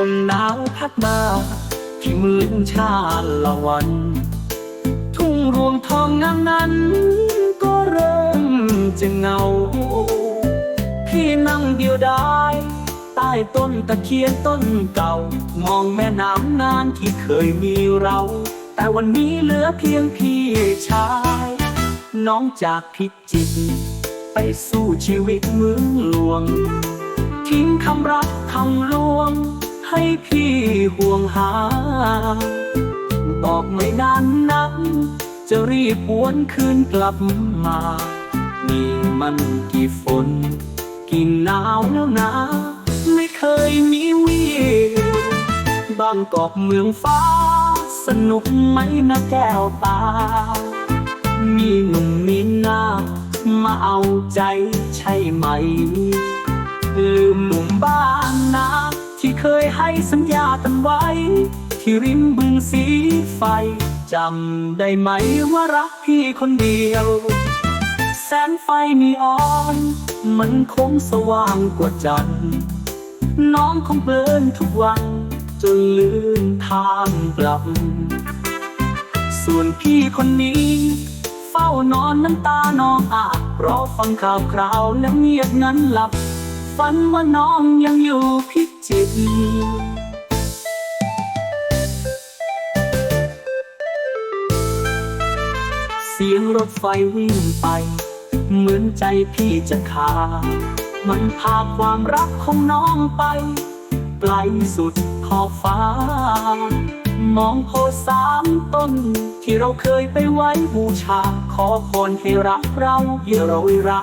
ลมหนาวพัดมาที่มืนชาละวัน ทุ่งรวงทองงามนั้น ก็เริ่มจะเงา พี่นั่งเดียวดายใต้ต้นตะเคียนต้นเก่า มองแม่น้ำนานที่เคยมีเรา แต่วันนี้เหลือเพียงพี่ชาย น้องจากพิจิตรไปสู้ชีวิตเมืองหลวง ทิ้งคำรักคำลวง ให้พี่ห่วงหา บอกไม่นานนัก จะรีบหวนคืนกลับมา นี่มันกี่ฝน กี่หนาวแล้วนะ ไม่เคยมีวิวบางกอกเมืองฟ้า สนุกไหมนะแก้วตา มีหนุ่มมีหน้า มาเอาใจใช่ไหม ลืมหนุ่มบ้าน เคยให้สัญญากันไว้ ที่ริมบึงสีไฟจำได้ไหมว่ารักพี่คนเดียว แสงไฟนีออน มันคงสว่างกว่าจันทร์น้องคงเบินทุกวัน จนลืมทางกลับ ส่วนพี่คนนี้ เฝ้านอนน้ำตาน้องอาบรอฟังข่าวคราวแล้วเงียบงั้นหลับ ฝันว่าน้องยังอยู่พิ สียงรถไฟวิ่งไป เหมือนใจพี่จะขาดมันพาความรักของน้องไป ไกลสุดขอบฟ้า มองโพสามต้น ที่เราเคยไปไว้บูชา ขอพรให้รักเราเยี่ยเราเวลา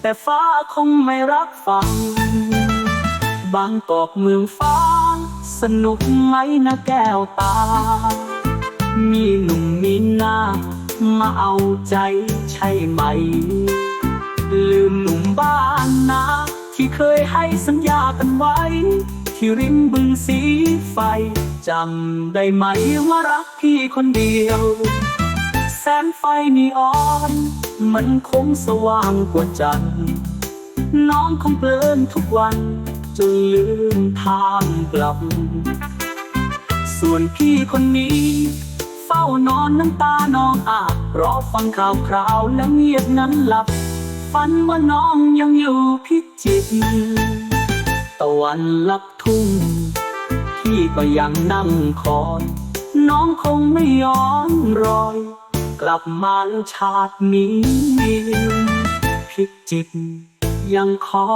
แต่ฟ้าคงไม่รักฟัง บางกอกเมืองฟ้า สนุกไหมนะแก้วตา มีหนุ่มมีหน้า มาเอาใจใช่ไหม ลืมหนุ่มบ้านนาที่เคยให้สัญญากันไว้ ที่ริมบึงสีไฟจำได้ไหมว่ารักพี่คนเดียว แสงไฟนีออนมันคงสว่างกว่าจันทร์น้องคงเพลินทุกวันจนลืมทางกลับ ส่วนพี่คนนี้ เฝ้านอนน้ำตานองอาบรอฟังข่าวคราวแล้วเงียบนั้นหลับ ฝันว่าน้องยังอยู่พิจิตรตะวันลับทุ่งพี่ก็ยังนั่งคอย น้องคงไม่ย้อนรอย กลับมาแล้วชาตินี้พิจิตรยังคอ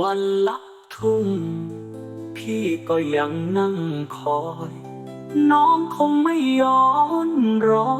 วันลับทุ่ง พี่ก็ยังนั่งคอย น้องคงไม่ย้อนรอ